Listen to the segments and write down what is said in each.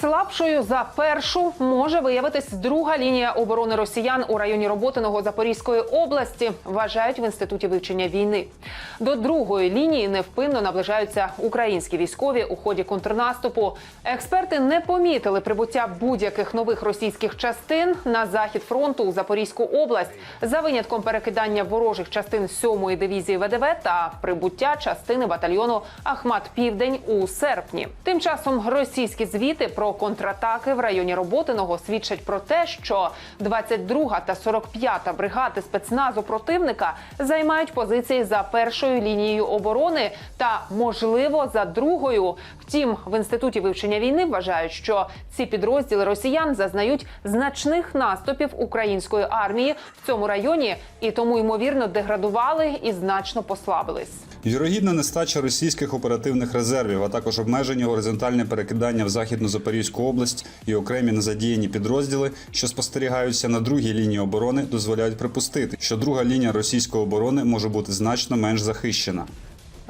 Слабшою за першу може виявитись друга лінія оборони росіян у районі Роботиного Запорізької області. Вважають в інституті вивчення війни. До другої лінії невпинно наближаються українські військові у ході контрнаступу. Експерти не помітили прибуття будь-яких нових російських частин на захід фронту у Запорізьку область за винятком перекидання ворожих частин 7-ї дивізії ВДВ та прибуття частини батальйону Ахмат Південь у серпні. Тим часом російські звіти про контратаки в районі Роботиного свідчать про те, що 22 та 45 бригади спецназу противника займають позиції за першою лінією оборони та, можливо, за другою. Втім, в інституті вивчення війни вважають, що ці підрозділи росіян зазнають значних наступів української армії в цьому районі і тому ймовірно деградували і значно послабились. Вірогідна нестача російських оперативних резервів, а також обмежені горизонтальне перекидання в західну Запорізьку область і окремі незадіяні підрозділи, що спостерігаються на другій лінії оборони, дозволяють припустити, що друга лінія російської оборони може бути значно менш захищена.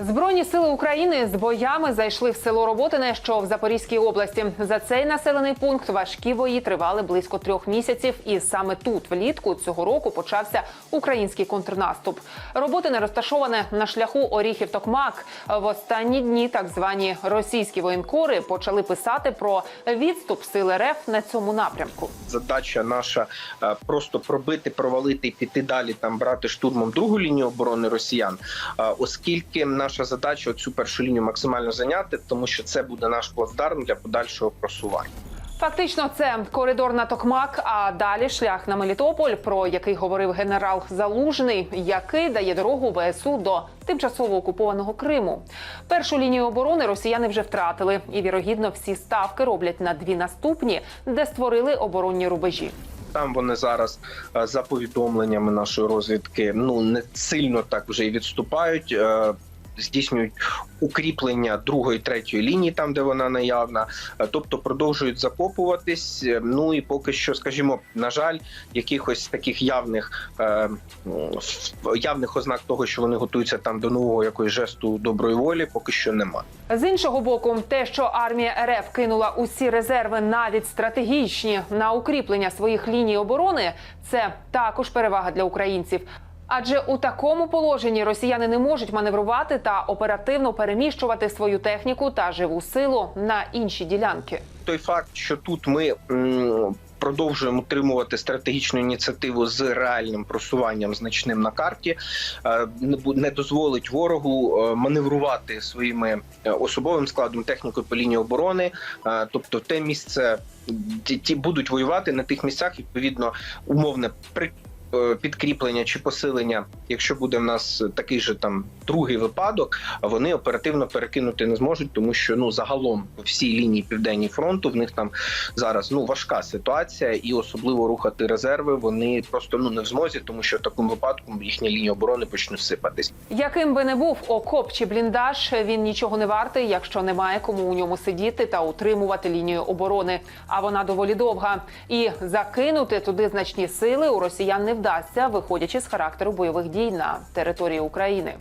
Збройні сили України з боями зайшли в село Роботине, що в Запорізькій області. За цей населений пункт важкі бої тривали близько трьох місяців, і саме тут, влітку цього року, почався український контрнаступ. Роботине розташоване на шляху Оріхів-Токмак. В останні дні так звані російські воєнкори почали писати про відступ сил РФ на цьому напрямку. задача наша е, просто пробити, провалити і піти далі, там брати штурмом другу лінію оборони росіян, Е, оскільки наша задача цю першу лінію максимально зайняти, тому що це буде наш плацдарм для подальшого просування. Фактично, це коридор на Токмак, а далі шлях на Мелітополь, про який говорив генерал Залужний, який дає дорогу ВСУ до тимчасово окупованого Криму. Першу лінію оборони росіяни вже втратили, і вірогідно всі ставки роблять на дві наступні, де створили оборонні рубежі. Там вони зараз е, за повідомленнями нашої розвідки ну не сильно так вже і відступають. Здійснюють укріплення другої третьої лінії, там де вона наявна, Е, тобто продовжують закопуватись. Е, Ну і поки що, скажімо, на жаль, якихось таких явних е, явних ознак того, що вони готуються там до нового якогось жесту доброї волі, поки що немає. З іншого боку, те, що армія РФ кинула усі резерви, навіть стратегічні, на укріплення своїх ліній оборони, це також перевага для українців. Адже у такому положенні росіяни не можуть маневрувати та оперативно переміщувати свою техніку та живу силу на інші ділянки. той факт, що тут ми продовжуємо утримувати стратегічну ініціативу з реальним просуванням значним на карті, е, не дозволить ворогу е, маневрувати своїми е, особовим складом технікою по лінії оборони. Тобто, те місце ті, будуть воювати на тих місцях, відповідно, умовне при. Підкріплення чи посилення, якщо буде в нас такий же там другий випадок, вони оперативно перекинути не зможуть, тому що ну загалом по всій лінії південній фронту в них там зараз ну важка ситуація, і особливо рухати резерви вони просто ну не в змозі, тому що в такому випадку їхня лінія оборони почне сипатись. Яким би не був окоп чи бліндаж, він нічого не вартий, якщо немає кому у ньому сидіти та утримувати лінію оборони. А вона доволі довга. І закинути туди значні сили у росіян не вдасться, виходячи з характеру бойових дій на території України.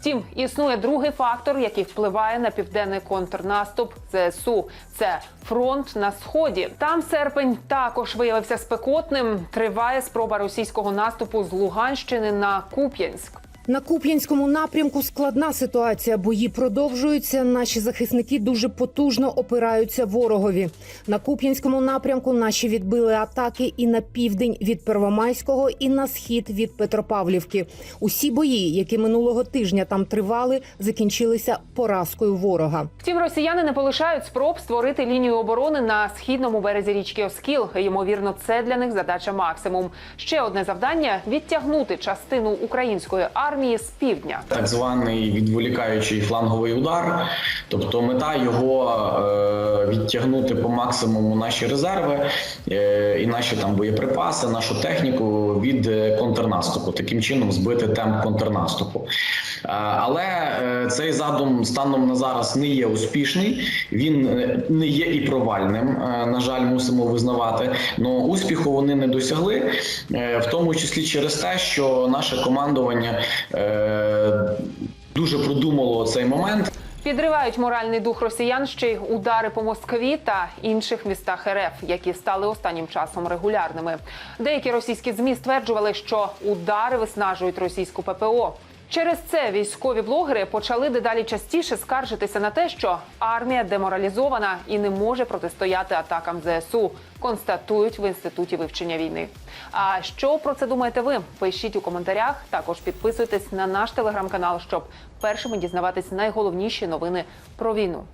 Втім, існує другий фактор, який впливає на південний контрнаступ ЗСУ. Це фронт на сході. Там серпень також виявився спекотним. Триває спроба російського наступу з Луганщини на Куп'янськ. На Куп'янському напрямку складна ситуація. Бої продовжуються. Наші захисники дуже потужно опираються ворогові. На Куп'янському напрямку наші відбили атаки і на південь від Первомайського, і на схід від Петропавлівки. Усі бої, які минулого тижня там тривали, закінчилися поразкою ворога. Втім, росіяни не полишають спроб створити лінію оборони на східному березі річки Оскіл. Ймовірно, це для них задача максимум. Ще одне завдання відтягнути частину української армії з півдня. так званий відволікаючий фланговий удар. Тобто мета його е, відтягнути по максимуму наші резерви е, і наші там боєприпаси, нашу техніку від е, контрнаступу, таким чином збити темп контрнаступу. Але цей задум станом на зараз не є успішний, він не є і провальним. На жаль, мусимо визнавати. Но успіху вони не досягли, в тому числі через те, що наше командування дуже продумало цей момент. Підривають моральний дух росіян ще й удари по Москві та інших містах РФ, які стали останнім часом регулярними. Деякі російські змі стверджували, що удари виснажують російську ППО. Через це військові блогери почали дедалі частіше скаржитися на те, що армія деморалізована і не може протистояти атакам ЗСУ. Констатують в інституті вивчення війни. А що про це думаєте ви? Пишіть у коментарях. Також підписуйтесь на наш телеграм-канал, щоб першими дізнаватись найголовніші новини про війну.